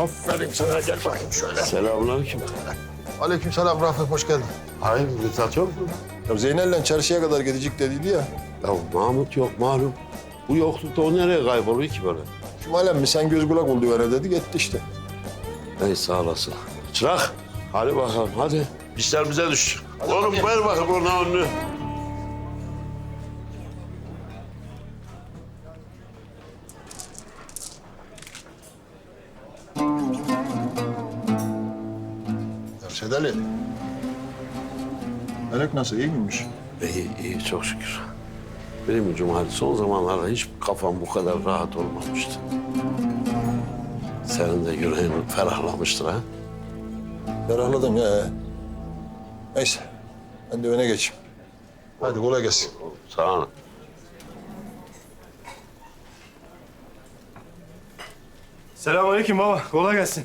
Aferin sana gel bakayım şöyle. Selamünaleyküm. Aleykümselam Rafet hoş geldin. Hayır Mithat yok mu? Ya Zeynel'le çarşıya kadar gidecek dediydi ya. Ya Mahmut yok malum. Bu yoklukta o nereye kayboluyor ki böyle? Kim alem mi sen göz kulak ol duvara dedi gitti işte. Ey sağ olasın. Çırak. Hadi bakalım hadi. İşler bize düş. Oğlum ver bakayım ona onu. Sedali. Melek nasıl iyi miymiş? İyi iyi çok şükür. Benim Cumali son zamanlarda hiç kafam bu kadar rahat olmamıştı. Senin de yüreğin ferahlamıştır ha. Ferahladım ya. Neyse ben de öne geçeyim. Hadi kolay gelsin. Sağ ol. Selamünaleyküm baba. Kolay gelsin.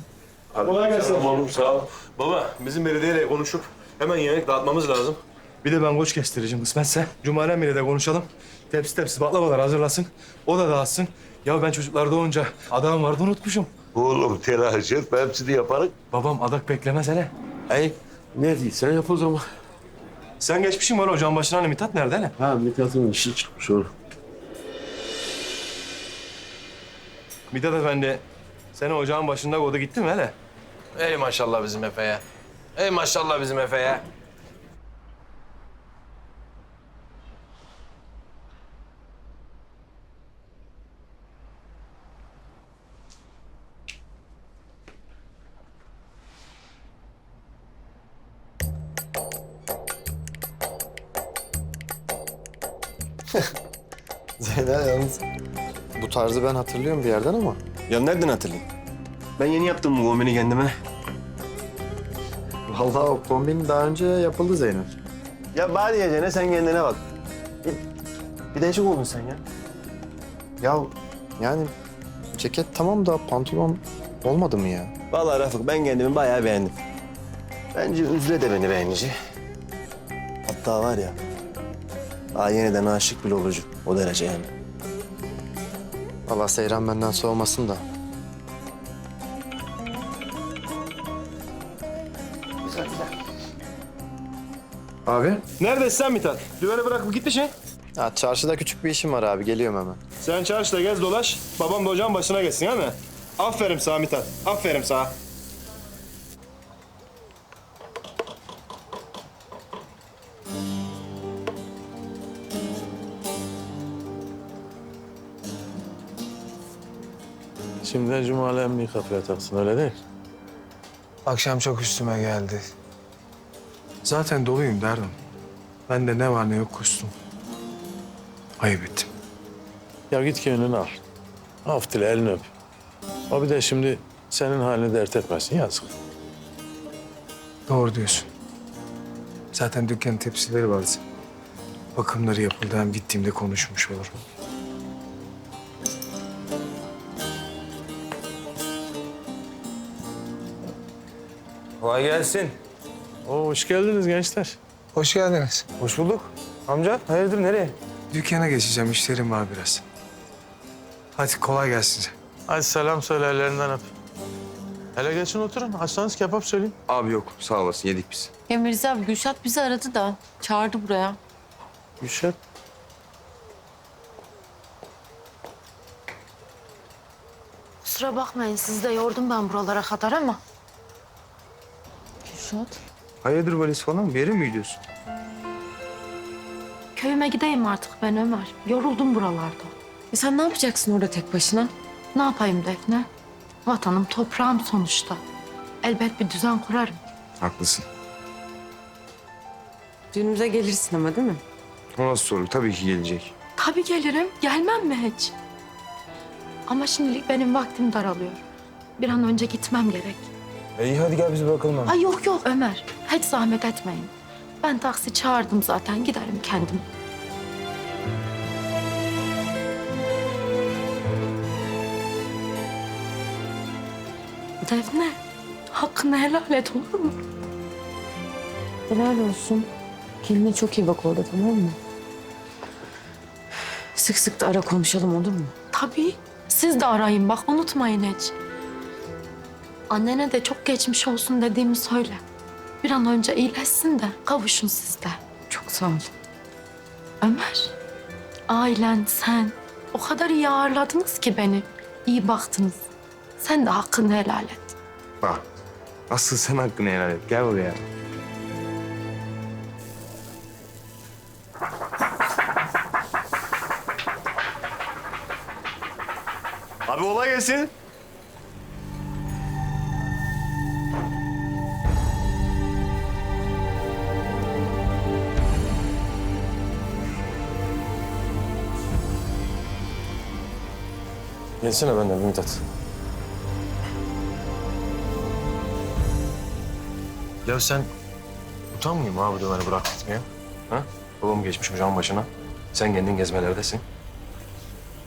Kolay gelsin. Oğlum sağ ol. Baba bizim belediyeyle konuşup hemen yemek dağıtmamız lazım. Bir de ben koç kestireceğim kısmetse. Cumali emmiyle de konuşalım. Tepsi tepsi baklavalar hazırlasın. O da dağıtsın. Ya ben çocuklar doğunca adağım vardı unutmuşum. Oğlum telaş etme hepsini yaparız. Babam adak beklemez hele. Ey ne diysen yap o zaman. Sen geçmişsin var ocağın başına hani Mithat nerede hele? Ha Mithat'ın işi çıkmış oğlum. Mithat Efendi seni ocağın başında kodu gitti mi hele? Ey maşallah bizim Efe'ye. Ey maşallah bizim Efe'ye. Zeynel yalnız bu tarzı ben hatırlıyorum bir yerden ama. Ya nereden hatırlayayım? Ben yeni yaptım bu kombini kendime. Vallahi o kombin daha önce yapıldı Zeynel. Ya bari diyeceğine sen kendine bak. Bir, değişik oldun sen ya. Ya yani ceket tamam da pantolon olmadı mı ya? Vallahi Rafık ben kendimi bayağı beğendim. Bence Üzle de beni beğenici. Hatta var ya, daha yeniden aşık bile olacak. O derece yani. Vallahi Seyran benden soğumasın da. Abi? Neredesin sen Mithat? Düveni bırakıp gitti şey. Ya çarşıda küçük bir işim var abi geliyorum hemen. Sen çarşıda gez dolaş, babam da ocağın başına geçsin değil mi? Aferin sana Mithat, aferin sana. Şimdi de Cumali emmi kafaya taksın öyle değil. Akşam çok üstüme geldi. Zaten doluyum derdim. Ben de ne var ne yok kustum. Ayıp ettim. Ya git gönlünü al. Af dile elini öp. O bir de şimdi senin halini dert etmesin yazık. Doğru diyorsun. Zaten dükkanın tepsileri vardı. Bakımları yapıldı. Hem gittiğimde konuşmuş olurum. Kolay gelsin. Oo, hoş geldiniz gençler. Hoş geldiniz. Hoş bulduk. Amca, hayırdır nereye? Dükkana geçeceğim. işlerim var biraz. Hadi kolay gelsin size. Hadi selam söyle ellerinden öp. Hele geçin oturun. Açsanız kebap söyleyeyim. Abi yok sağ olasın yedik biz. Ya Mirza abi Gülşat bizi aradı da çağırdı buraya. Gülşen. Kusura bakmayın sizi de yordum ben buralara kadar ama. Gülşat. Hayırdır valiz falan bir yere mi gidiyorsun? Köyüme gideyim artık ben Ömer. Yoruldum buralarda. E sen ne yapacaksın orada tek başına? Ne yapayım Defne? Vatanım toprağım sonuçta. Elbet bir düzen kurarım. Haklısın. Düğünümüze gelirsin ama değil mi? O nasıl soru? Tabii ki gelecek. Tabii gelirim. Gelmem mi hiç? Ama şimdilik benim vaktim daralıyor. Bir an önce gitmem gerek. İyi hadi gel biz bırakalım hemen. Ay yok yok Ömer. Hiç zahmet etmeyin. Ben taksi çağırdım zaten. Giderim kendim. Defne, hakkını helal et olur mu? Helal olsun. Kendine çok iyi bak orada tamam mı? Sık sık da ara konuşalım olur mu? Tabii. Siz de arayın bak unutmayın hiç. Annene de çok geçmiş olsun dediğimi söyle. Bir an önce iyileşsin de kavuşun siz de. Çok sağ ol. Ömer, ailen, sen o kadar iyi ağırladınız ki beni. İyi baktınız. Sen de hakkını helal et. Bak. Asıl sen hakkını helal et. Gel buraya. Abi olay gelsin. Gelsene benden Mithat. Ya sen utanmıyor mu abi döveni bırak gitmeye? Ha? Babam geçmiş hocamın başına. Sen kendin gezmelerdesin.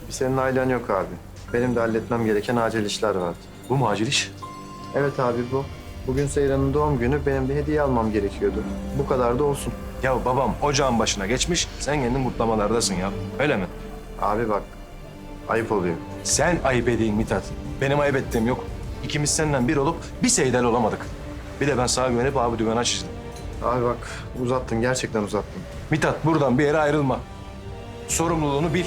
Bir senin ailen yok abi. Benim de halletmem gereken acil işler vardı. Bu mu acil iş? Evet abi bu. Bugün Seyran'ın doğum günü. Benim de hediye almam gerekiyordu. Bu kadar da olsun. Ya babam ocağın başına geçmiş, sen kendin kutlamalardasın ya. Öyle mi? Abi bak. Ayıp oluyor. Sen ayıp edeyim Mithat. Benim ayıp ettiğim yok. İkimiz seninle bir olup bir seydel olamadık. Bir de ben sana güvenip abi dümen açtım. Abi bak uzattın. Gerçekten uzattın. Mithat buradan bir yere ayrılma. Sorumluluğunu bil.